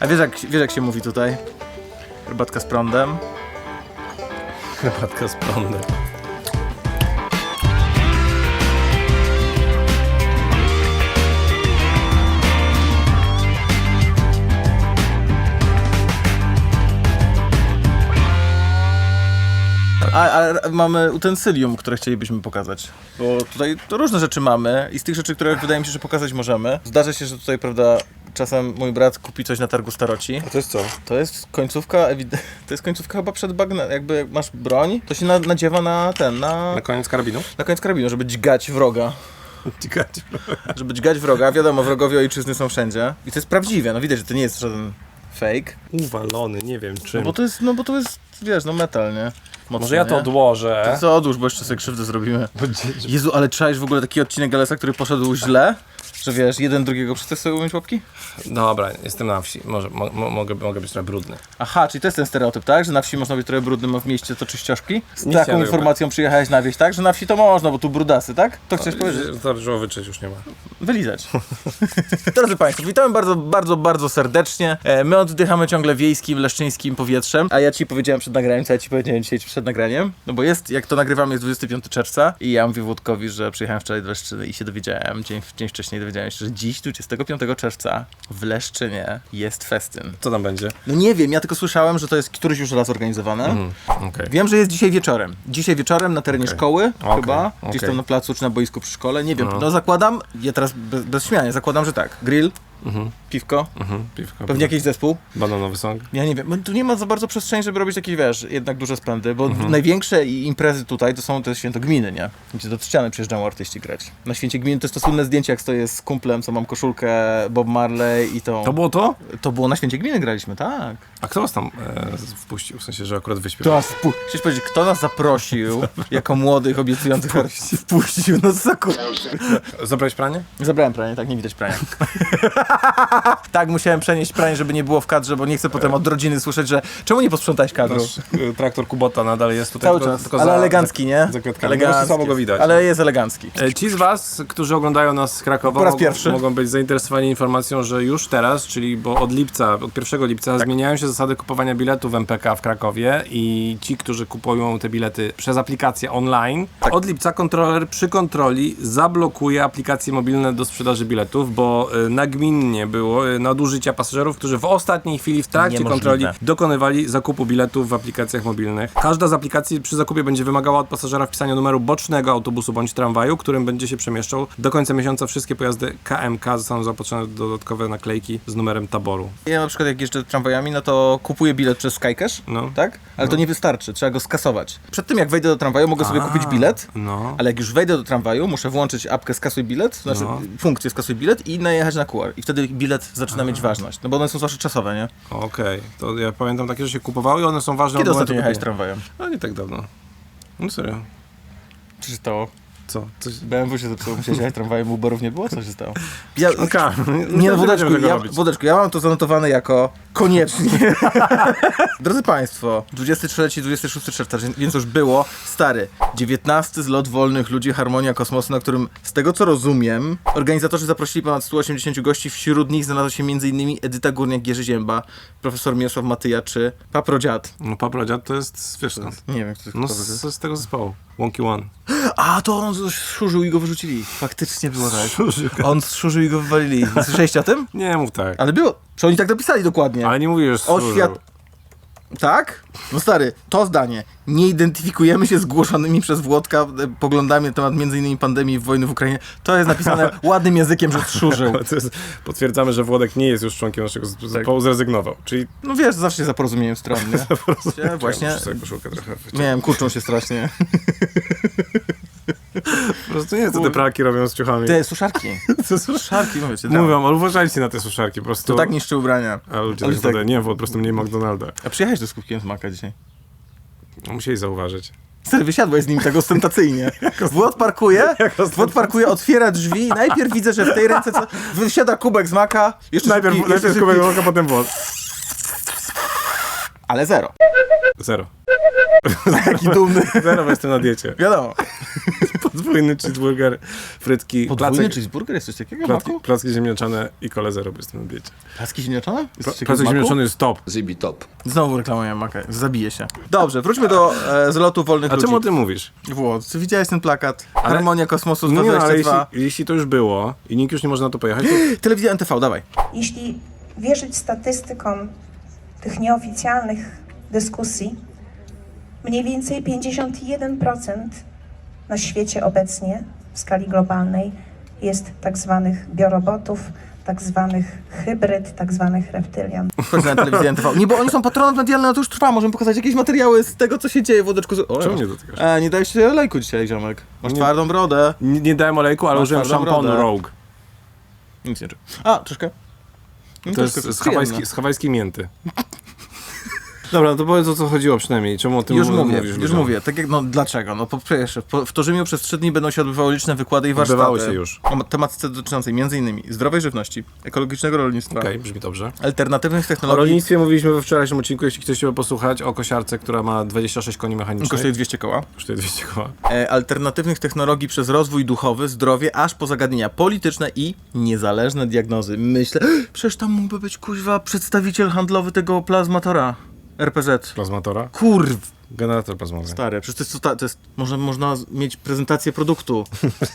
A wiesz jak, wiesz jak się mówi tutaj? Herbatka z prądem. Herbatka z prądem. A, ale mamy utensylium, które chcielibyśmy pokazać. Bo tutaj to różne rzeczy mamy i z tych rzeczy, które wydaje mi się, że pokazać możemy. Zdarza się, że tutaj, prawda, czasem mój brat kupi coś na targu staroci. A to jest co? To jest końcówka, to jest końcówka chyba przed bagnem. Jakby jak masz broń, to się na, nadziewa na ten, na, Na koniec karabinu? na koniec karabinu, żeby dźgać wroga. Ciekawe. Żeby dźgać wroga, wiadomo, wrogowie ojczyzny są wszędzie. I to jest prawdziwe, no widać, że to nie jest żaden fake. Uwalony, nie wiem czym. No bo to jest, no bo to jest, wiesz, no metal, nie? Mocno, Może ja to nie? odłożę. Co odłóż, bo jeszcze sobie krzywdę zrobimy. Jezu, ale czaisz w ogóle taki odcinek Galesa, który poszedł źle? Że wiesz, jeden drugiego przez sobie umyć łapki? Dobra, jestem na wsi. Może, mo, mo, mogę, mogę być trochę brudny. Aha, czyli to jest ten stereotyp, tak? Że na wsi można być trochę brudnym, a w mieście to czyścioszki? Z Nie taką informacją przyjechałeś na wieś, tak? Że na wsi to można, bo tu brudasy, tak? To chcesz powiedzieć? To wyczyć już nie ma. Wylizać. Drodzy Państwo, witamy bardzo, bardzo, bardzo serdecznie. E, My oddychamy ciągle wiejskim, leszczyńskim powietrzem, a ja Ci powiedziałem przed nagraniem, co ja Ci powiedziałem dzisiaj przed nagraniem, no bo jest, jak to nagrywamy, jest 25 czerwca i ja mówię Włodkowi, że przyjechałem wczoraj do Leszczyny i się dowiedziałem, dzień, dzień wcześniej dowiedziałem się, że dziś, 25 czerwca w Leszczynie jest festyn. Co tam będzie? No nie wiem, ja tylko słyszałem, że to jest któryś już raz organizowane. Mhm, Okej. Wiem, że jest dzisiaj wieczorem. Dzisiaj wieczorem na terenie Okej. szkoły, Okej, chyba. Gdzieś tam na placu czy na boisku przy szkole. Nie wiem. No. No, zakładam, ja teraz bez, bez śmiania, zakładam, że tak. Grill, Mhm, piwko, mhm. Piwko. pewnie jakiś zespół. Bananowy song. Ja nie wiem, tu nie ma za bardzo przestrzeni, żeby robić takie, wiesz, jednak duże spędy, bo Mhm. największe i- imprezy tutaj to są te święto gminy, nie? Gdzie do ściany przyjeżdżają artyści grać. Na święcie gminy to jest to słynne zdjęcie, jak stoję z kumplem, co mam koszulkę Bob Marley i tą... To było to? To było na święcie gminy graliśmy, tak. A kto was tam e, wpuścił? W sensie, że akurat Kto wyśpiewał? nas wpu- Chciałeś powiedzieć, kto nas zaprosił jako młodych, obiecujących artystów? Wpuścił, no co kur... Zabrałeś pranie? Zabrałem pranie, tak nie widać prania. tak, musiałem przenieść pranie, żeby nie było w kadrze, bo nie chcę potem od rodziny słyszeć, że czemu nie posprzątałeś kadru? Nasz e, traktor Kubota nadal jest tutaj. Cały tylko, czas, tylko ale za, elegancki, nie? za kwiatkami. Po prostu słabo go widać. Ale jest elegancki. E, Ci z Was, którzy oglądają nas z Krakowa, Po raz mogą, pierwszy. mogą być zainteresowani informacją, że już teraz, czyli bo od lipca, od 1 lipca Tak. zmieniają się zasady kupowania biletów w MPK w Krakowie i ci, którzy kupują te bilety przez aplikację online, Tak. od lipca kontroler przy kontroli zablokuje aplikacje mobilne do sprzedaży biletów, bo y, nagminnie było y, nadużycia pasażerów, którzy w ostatniej chwili w trakcie Niemożliwe. kontroli dokonywali zakupu biletów w aplikacjach mobilnych. Każda z aplikacji przy zakupie będzie wymagała od pasażera wpisania numeru bocznego autobusu bądź tramwaju, którym będzie się przemieszczał. Do końca miesiąca wszystkie pojazdy KMK zostaną zaopatrzone w dodatkowe naklejki z numerem taboru. Ja na przykład jak jeżdżę tramwajami, no to kupuję bilet przez Skycash, No. tak? Ale to nie wystarczy, trzeba go skasować. Przed tym jak wejdę do tramwaju, mogę sobie A, kupić bilet, No. ale jak już wejdę do tramwaju, muszę włączyć apkę skasuj bilet, znaczy No. funkcję skasuj bilet i najechać na QR. I wtedy bilet zaczyna mieć ważność, no bo one są zawsze czasowe, nie? Okej, to ja pamiętam takie, że się kupowały i one są ważne Kiedy od ostatnio momentu jechałeś kupienia. tramwajem? No nie tak dawno. No serio. Co się stało? Co? Coś... BMW się zepsuło, musiałeś jechać tramwajem, Uberów nie było? Co się stało? Ja, Okej. nie no, Wodeczku, tego ja, robić. Wodeczku, ja mam to zanotowane jako koniecznie. Drodzy Państwo, 23-26 czerwca, więc już było, stary, 19 zlot wolnych ludzi Harmonia Kosmosu, na którym, z tego co rozumiem, organizatorzy zaprosili ponad 180 gości, wśród nich znalazła się m.in. Edyta Górniak-Jerzy Zięba, profesor Miosław Matyja czy Paprodziad. No paprodziad to jest, wiesz skąd? Nie wiem, kto to No jest. z, z tego zespołu. Wonky One. A, to on szurzył i go wyrzucili. Faktycznie było tak. On szurzył i go wywalili. Słyszeliście o tym? Nie mów tak. Ale było. Czy oni tak dopisali dokładnie? Ale nie mówisz, że Oświat... Tak? No stary, to zdanie. Nie identyfikujemy się zgłoszonymi przez Włodka e, poglądami na temat m.in. pandemii i wojny w Ukrainie. To jest napisane ładnym językiem, że. To jest, potwierdzamy, że Włodek nie jest już członkiem naszego Tak. zespołu, zrezygnował. Czyli No wiesz, zawsze się za porozumieniem stron, nie? Ja właśnie Muszę sobie koszulkę trochę wyciągnąć. miałem, kurczą się strasznie. Po prostu nie co te pralki robią z ciuchami. Te suszarki. Suszarki, mówię ci. tak. Mówią, ale uważajcie na te suszarki, po prostu. To tak niszczy ubrania. A ludzie Ale tak tak-. Nie, po prostu mniej McDonalda. A przyjechałeś do skupkiem z Maka dzisiaj? No, Musieli zauważyć. Stary, wysiadłeś z nim tak ostentacyjnie. Włod parkuje, Włod parkuje, otwiera drzwi i najpierw widzę, że w tej ręce co, wysiada kubek z maka, jeszcze Najpierw, szybki, najpierw kubek szybki, molka, potem włos. ale zero. Zero. Taki dumny. Zero, bo jestem na diecie. Wiadomo. Podwójny cheeseburger, frytki, Podwójny placek, cheeseburger jest coś takiego? placki, Maku? placki ziemniaczane i kole zero jestem na diecie. Placki ziemniaczane? Jest Placek ziemniaczany jest top. Zibi top. Znowu reklamuję Makę. Zabiję się. Dobrze, wróćmy do e, zlotu wolnych A ludzi. czemu o tym mówisz? Czy widziałeś ten plakat? Harmonia kosmosu No nie, no, ale jeśli, 122. jeśli to już było i nikt już nie może na to pojechać, to Telewizja NTV, dawaj. Jeśli wierzyć statystykom tych nieoficjalnych dyskusji, mniej więcej 51% na świecie obecnie w skali globalnej jest tak zwanych biorobotów, tak zwanych hybryd, tak zwanych reptylian. Chodź na telewizję. Nie, bo oni są patronem medialnym, no to już trwa. Możemy pokazać jakieś materiały z tego, co się dzieje w Łodeczku. Z... O, Czemu nie dotykasz? E, nie dałeś się lejku dzisiaj, ziomek. Masz Nie. twardą brodę. nie, nie dałem olejku, ale Masz użyłem szamponu brodę. Rogue. Nic nie czuję. A, troszkę. No, To jest troszkę, z, z hawajskiej mięty. Dobra, to powiedz o co chodziło przynajmniej. Czemu o tym Już mówię, mówisz już ludziom? mówię. Tak jak, no dlaczego? No po pierwsze, po, w Torzymiu przez trzy dni będą się odbywały liczne wykłady i warsztaty. Odbywały się już. O tematyce dotyczącej m.in. zdrowej żywności, ekologicznego rolnictwa, Okej, brzmi dobrze. alternatywnych O technologii. rolnictwie mówiliśmy we wczorajszym odcinku, jeśli ktoś chciałby posłuchać o kosiarce, która ma 26 koni mechanicznych. Kosztuje 200 koła. Kosztuje 200 koła. E, alternatywnych technologii przez rozwój duchowy, zdrowie, aż po zagadnienia polityczne i niezależne diagnozy. Myślę, przecież tam mógłby być kuźwa przedstawiciel handlowy tego plazmatora RPZ. Plazmatora? Kurw, Generator plazmowy. stary, przecież to jest, to, to jest można, można mieć prezentację produktu.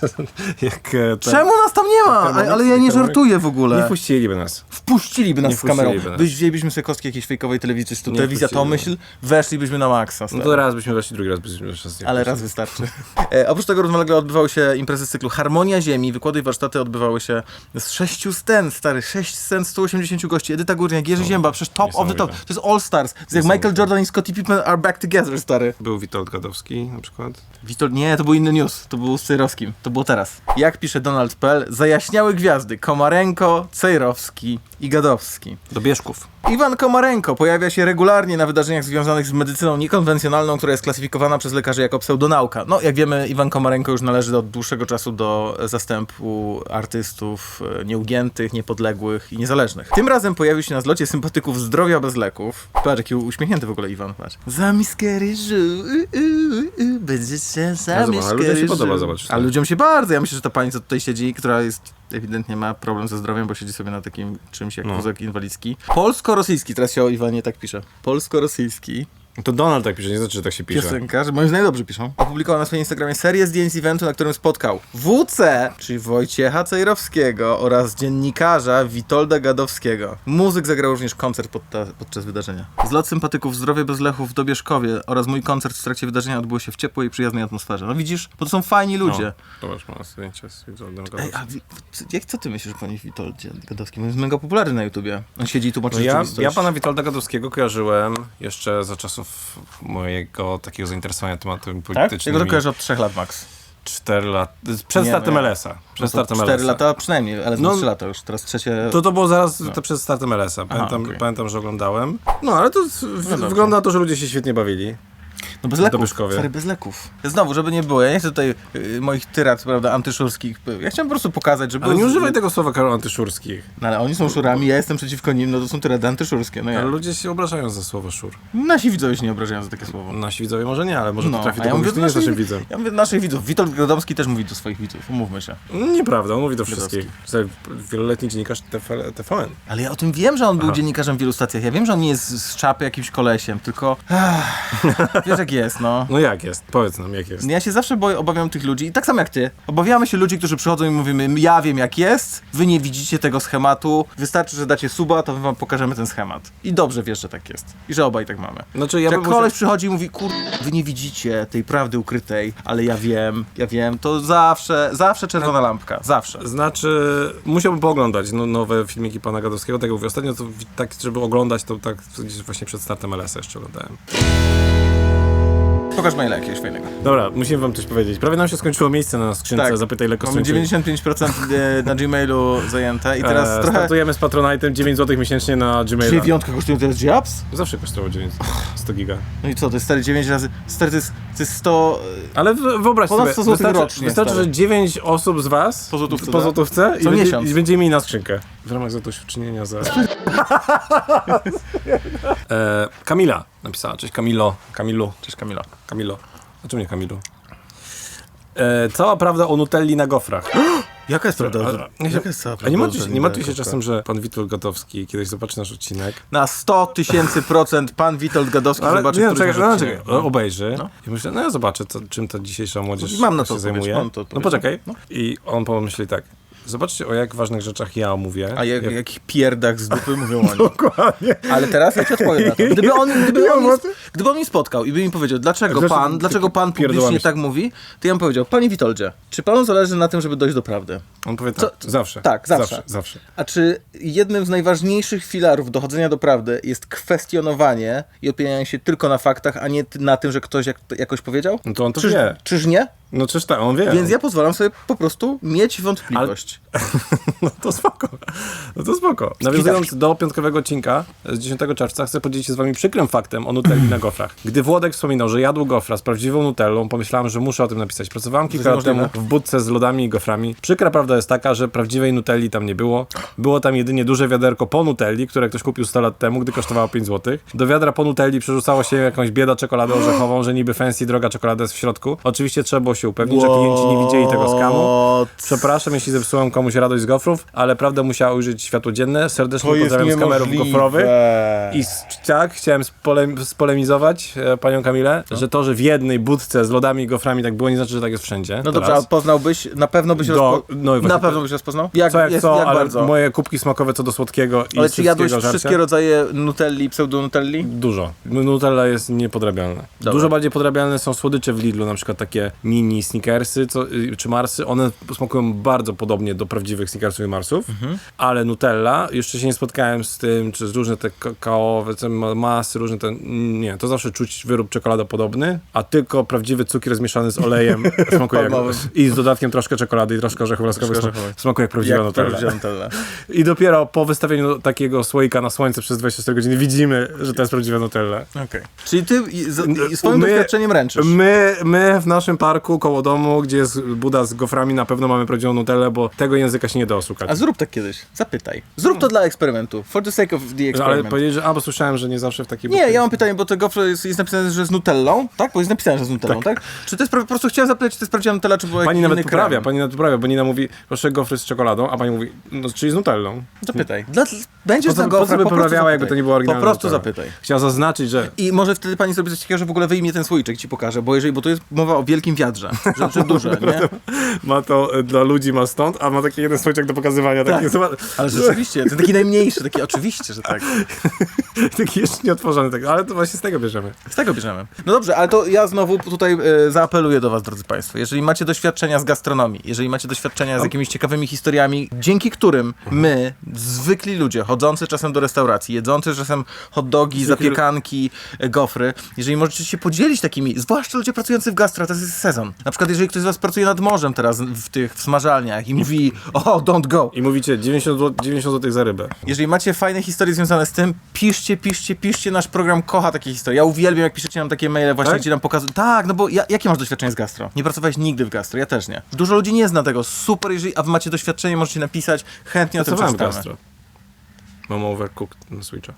Jak e, ten... Czemu nas tam nie ma? A, ale ja nie żartuję w ogóle. Nie wpuściliby nas. Wpuściliby nas Nie z kamerą. wpuściliby nas. Byś, wzięlibyśmy sobie kostki jakiejś fejkowej telewizji, czy Nie telewizja to wpuściliby. myśl, weszlibyśmy na maksa. No stary. to raz byśmy weszli, drugi raz byśmy weszli. Ale raz wystarczy. E, oprócz tego równolegle odbywały się imprezy z cyklu Harmonia Ziemi. Wykłady i warsztaty odbywały się z sześciu scen, stary, sześć scen, 180 gości. Edyta Górniak, Jerzy Zięba, przecież top of the top. To jest All Stars. To jest jak Michael. Jordan i Scottie Pippen are back together, stary. Był Witold Gadowski na przykład. Witold, nie, to był inny news. To był z Cejrowskim. To było teraz. Jak pisze Donald Pell, zajaśniały gwiazdy Komarenko, Cejrowski i Gadowski. Do Bieżków. Iwan Komarenko pojawia się regularnie na wydarzeniach związanych z medycyną niekonwencjonalną, która jest klasyfikowana przez lekarzy jako pseudonauka. No, jak wiemy, Iwan Komarenko już należy od dłuższego czasu do zastępu artystów e, nieugiętych, niepodległych i niezależnych. Tym razem pojawił się na zlocie sympatyków zdrowia bez leków. Patrz, jaki uśmiechnięty w ogóle Iwan, patrz. Zamiskeryżu, u, u, u, będziecie ale ludziom się podoba, zobacz. Ale ludziom się bardzo. Ja myślę, że ta pani, co tutaj siedzi, która jest ewidentnie ma problem ze zdrowiem, bo siedzi sobie na takim czymś jak No. wózek inwalidzki. Polsko-rosyjski, teraz się o Iwanie tak pisze. Polsko-rosyjski To Donald tak pisze, nie znaczy, że tak się pisze. piosenkarz, moim zdaniem dobrze piszą, opublikował na swoim Instagramie serię zdjęć z eventu, na którym spotkał WC, czyli Wojciecha Cejrowskiego oraz dziennikarza Witolda Gadowskiego. Muzyk zagrał również koncert podta- podczas wydarzenia. Zlot sympatyków Zdrowie bez lechów w Dobieszkowie oraz mój koncert w trakcie wydarzenia odbyło się w ciepłej i przyjaznej atmosferze. No widzisz, bo to są fajni ludzie. No, zobacz, ma zdjęcie z Witoldem Ej, Gadowskim. a wi- c- jak, co ty myślisz o panie Witoldzie Gadowskim? On jest mega popularny na YouTubie. On siedzi i tłumaczy No ja, rzeczywistość. ja pana Witolda Gadowskiego kojarzyłem jeszcze za czasów mojego takiego zainteresowania tematem Tak? Ja politycznym. go kojarzę od 3 lat max. 4 lat. Przed Nie, startem no ja- LS-a. Przed No startem 4 LS-a. lata przynajmniej, ale No, no, 3 lata już. Teraz trzecie... To to było zaraz to przed startem LS-a. Pamiętam, okej. pamiętam, że oglądałem. No ale to dobrze. wygląda na to, że ludzie się świetnie bawili. No bez leków, stary, bez leków. Znowu, żeby nie było, ja nie chcę tutaj y, moich tyrad, prawda, antyszurskich. Ja chciałem po prostu pokazać, żeby... Ale nie używaj tego słowa Karol antyszurskich. No ale oni są szurami, ja jestem przeciwko nim, no to są tyrady antyszurskie, no ja. Ale ludzie się obrażają za słowo szur. Nasi widzowie się nie obrażają za takie słowo. Nasi widzowie może nie, ale może No, to trafi a do ja kogoś, mówię kto nie jest naszych, naszym widzem. ja mówię do naszych widzów. Witold Grodomski też mówi do swoich widzów, umówmy się. Nieprawda, on mówi do wszystkich. Że Wieloletni dziennikarz TF- TVN. Ale ja o tym wiem, że on był Aha. dziennikarzem w wielu stacjach. Ja wiem, że on nie jest z czapy jakimś kolesiem, tylko... Wiesz jak jest, no. No jak jest? Powiedz nam, jak jest. Ja się zawsze boję, obawiam tych ludzi i tak samo jak ty. Obawiamy się ludzi, którzy przychodzą i mówimy, ja wiem jak jest, wy nie widzicie tego schematu, wystarczy, że dacie suba, to my wam pokażemy ten schemat. I dobrze wiesz, że tak jest. I że obaj tak mamy. Znaczy, ja jak bym musiał- koleś przychodzi i mówi, kur... wy nie widzicie tej prawdy ukrytej, ale ja wiem, ja wiem, to zawsze, zawsze czerwona lampka, zawsze. Znaczy, musiałbym pooglądać no, nowe filmiki pana Gadowskiego. Tak jak mówię, ostatnio to tak, żeby oglądać, to tak gdzieś właśnie przed startem LS jeszcze oglądałem. Pokaż maila jakiegoś fajnego. Dobra, musimy wam coś powiedzieć. Prawie nam się skończyło miejsce na skrzynce, Tak. zapytaj lekko Mamy 95% e, na Gmailu zajęte i teraz e, trochę... Startujemy z Patronite'em 9 zł miesięcznie na Gmaila. Dziewiątka kosztują teraz Jabs? Zawsze kosztowało 9 100 giga. No i co, to jest stary 9 razy, stary to jest, to jest 100... Ale w- wyobraź Ponad sobie, 100 złotych wystarczy, rocznie, wystarczy że 9 osób z was Po złotówce, po tak? złotówce i, będzie, i będziemy mieli na skrzynkę. W ramach zadośćuczynienia za... e, Kamila napisała. Cześć Kamilo. Kamilu. Cześć Kamila. Kamilo. A czemu nie Kamilu? E, cała prawda o Nutelli na gofrach. Jaka jest prawda? A, Jaka jest cała A nie prawda? martwi się, nie martwi się czasem, że pan Witold Gotowski kiedyś zobaczy nasz odcinek. Na 100 tysięcy procent pan Witold Gadowski zobaczy, nie, czekaj, no, odcinek. czekaj, no, obejrzy i myślę, no ja zobaczę, co, czym ta dzisiejsza młodzież Mam na to się odpowiedź, zajmuje. mam to no odpowiedź. poczekaj. No. I on pomyśli tak, zobaczcie o jak ważnych rzeczach ja mówię. A jak, jakich pierdach z dupy mówią oni. Dokładnie. Ale teraz ja ci odpowiem na to. Gdyby on, gdyby on, mnie, gdyby on mnie spotkał i by mi powiedział, dlaczego Zresztą pan, dlaczego pan publicznie tak mówi, to ja bym powiedział, panie Witoldzie, czy panu zależy na tym, żeby dojść do prawdy? On powie tak, Co- zawsze. tak, zawsze. Zawsze, zawsze. A czy jednym z najważniejszych filarów dochodzenia do prawdy jest kwestionowanie i opieranie się tylko na faktach, a nie na tym, że ktoś jak, jakoś powiedział? No to on to Czyż, wie. czyż nie? No czyż tak, on wie. Więc ja pozwalam sobie po prostu mieć wątpliwość. No to spoko. No to spoko. Nawiązując do piątkowego odcinka z 10 czerwca, chcę podzielić się z wami przykrym faktem o Nutelli na gofrach. Gdy Włodek wspominał, że jadł gofra z prawdziwą Nutellą, pomyślałem, że muszę o tym napisać. Pracowałem kilka lat temu w budce z lodami i goframi. Przykra prawda jest taka, że prawdziwej Nutelli tam nie było. Było tam jedynie duże wiaderko po Nutelli, które ktoś kupił 100 lat temu, gdy kosztowało 5 zł. Do wiadra po Nutelli przerzucało się jakąś bieda czekoladę orzechową, że niby fancy droga czekolada jest w środku. Oczywiście trzeba było się upewnić, że klienci nie widzieli tego skamu. What? Przepraszam, jeśli zepsułem komuś radość z gofrów, ale prawda musiała ujrzeć światło dzienne. Serdecznie To pozdrawiam z kamerów niemożliwe. gofrowych. I tak, chciałem spole- spolemizować e, panią Kamilę, że to, że w jednej budce z lodami i goframi tak było, nie znaczy, że tak jest wszędzie. No dobrze, a poznałbyś, na pewno byś Do- no i właśnie Na pewno byś rozpoznał? Jak, Co jak jest, co, jak ale bardzo? moje kubki smakowe co do słodkiego i Ale czy jadłeś żarcia, wszystkie rodzaje nutelli, pseudonutelli? Dużo. Nutella jest niepodrabialna. Dobra. Dużo bardziej podrabialne są słodycze w Lidlu, na przykład takie mini sneakersy co, y, czy marsy. One smakują bardzo podobnie do prawdziwych sneakersów i marsów, Mhm. ale Nutella, jeszcze się nie spotkałem z tym, czy z różne te kakaowe te ma- masy, różne te, nie, to zawsze czuć wyrób czekoladopodobny, a tylko prawdziwy cukier zmieszany z olejem smakuje jak, i z dodatkiem troszkę czekolady i troszkę orzechów laskowych smakuje jak prawdziwa Jak Nutella. prawdziwa Nutella. I dopiero po wystawieniu takiego słoika na słońce przez 24 godziny widzimy, że to jest prawdziwa Nutella. Okej. Czyli ty z, i swoim My- doświadczeniem ręczysz. My, my w naszym parku koło domu, gdzie jest Buda z goframi, na pewno mamy prawdziwą Nutellę, bo tego języka się nie da oszukać. A zrób tak kiedyś. Zapytaj. Zrób to dla eksperymentu. For the sake of the Ale experiment. powiedzieć, że a, bo słyszałem, że nie zawsze w takiej Nie, ja mam pytanie, bo to gofre jest, jest napisane, że z nutellą, tak? Bo jest napisane, że z nutellą, tak? Czy to jest, po prostu chciałem zapytać, czy to jest prawdziwa nutella, czy było Pani nawet poprawia, krem? pani nawet poprawia, bo Nina mówi, proszę gofry z czekoladą, a pani mówi, no czyli z Nutellą. Zapytaj. Dla, będziesz Po na po co by poprawiała, jakby to nie było oryginalne Po prostu zapytaj. Chciał zaznaczyć, że I może wtedy pani zrobi coś takiego, że w ogóle wyjmie ten słoiczek, ci pokażę, bo jeżeli, bo to jest mowa o wielkim wiadrze, że, że duże, nie? ma to e, dla ludzi ma stąd, a ma taki jeden słoiczek do pokazywania, taki, Tak. Ale rzeczywiście, ten taki najmniejszy, taki oczywiście, że tak. taki jeszcze nieotworzony, tak, ale to właśnie z tego bierzemy. Z tego bierzemy. No dobrze, ale to ja znowu tutaj e, zaapeluję do was, drodzy państwo. Jeżeli macie doświadczenia z gastronomii, jeżeli macie doświadczenia z jakimiś ciekawymi historiami, dzięki którym my, zwykli ludzie, chodzący czasem do restauracji, jedzący czasem hot dogi, zapiekanki, e, gofry, jeżeli możecie się podzielić takimi, zwłaszcza ludzie pracujący w gastro, to jest sezon. Na przykład jeżeli ktoś z was pracuje nad morzem teraz w tych w smażalniach i mówi, o, don't go. I mówicie 90 zł, 90 zł za rybę. Jeżeli macie fajne historie związane z tym, piszcie, piszcie, piszcie. Nasz program kocha takie historie. Ja uwielbiam, jak piszecie nam takie maile, właśnie Tak? gdzie nam pokazują. Tak, no bo ja, jakie masz doświadczenie z gastro? Nie pracowałeś nigdy w gastro, ja też nie. Dużo ludzi nie zna tego. Super, jeżeli a wy macie doświadczenie, możecie napisać. Chętnie o tym przeczytamy. gastro. Mam overcooked na Switcha.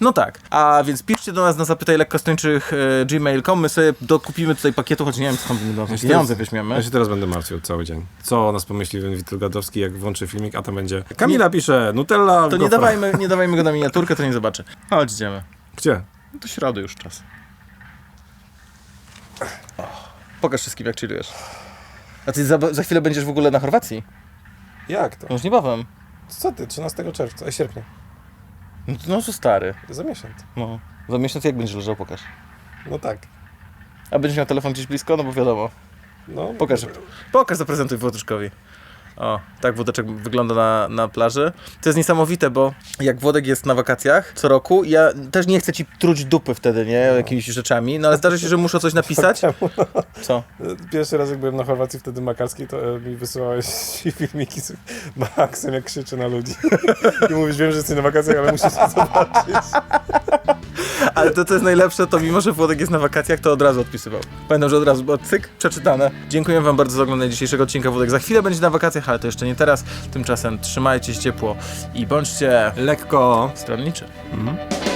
No tak. A więc piszcie do nas na zapytaj lekkostończych e, gmail.com. My sobie dokupimy tutaj pakietu, choć nie wiem skąd będą Ja pieniądze weźmiemy. Ja się teraz będę martwił cały dzień. Co o nas pomyśli ten Witold Gadowski, jak włączy filmik, a tam będzie Kamila pisze, Nutella, To nie dawajmy, nie dawajmy go na miniaturkę, to nie zobaczy. Chodź, idziemy. Gdzie? No to środy już czas. Pokaż wszystkim, jak chillujesz. A ty za, za chwilę będziesz w ogóle na Chorwacji? Jak to? Już niebawem. Co ty? 13 czerwca, sierpnia. No to no, to stary. Za miesiąc. No. Za miesiąc jak będziesz leżał, pokaż. No tak. A będziesz miał telefon gdzieś blisko? No bo wiadomo. No, Pokaż. Pokaż, zaprezentuj Włodeczkowi. O, tak Włodeczek wygląda na, na plaży. To jest niesamowite, bo jak Włodek jest na wakacjach co roku, ja też nie chcę ci truć dupy wtedy, nie? Jakimiś rzeczami, no ale zdarza się, że muszę coś napisać. Co? Pierwszy raz jak byłem na Chorwacji wtedy makarskiej, to e, mi wysyłałeś filmiki z Maxem, jak krzyczy na ludzi. I mówisz, wiem, że jesteś na wakacjach, ale musisz to zobaczyć. Ale to, co jest najlepsze, to mimo, że Włodek jest na wakacjach, to od razu odpisywał. Pamiętam, że od razu, bo cyk, przeczytane. Dziękuję wam bardzo za oglądanie dzisiejszego odcinka. Włodek za chwilę będzie na wakacjach, ale to jeszcze nie teraz. Tymczasem trzymajcie się ciepło i bądźcie Lekko. stronniczy. Mhm.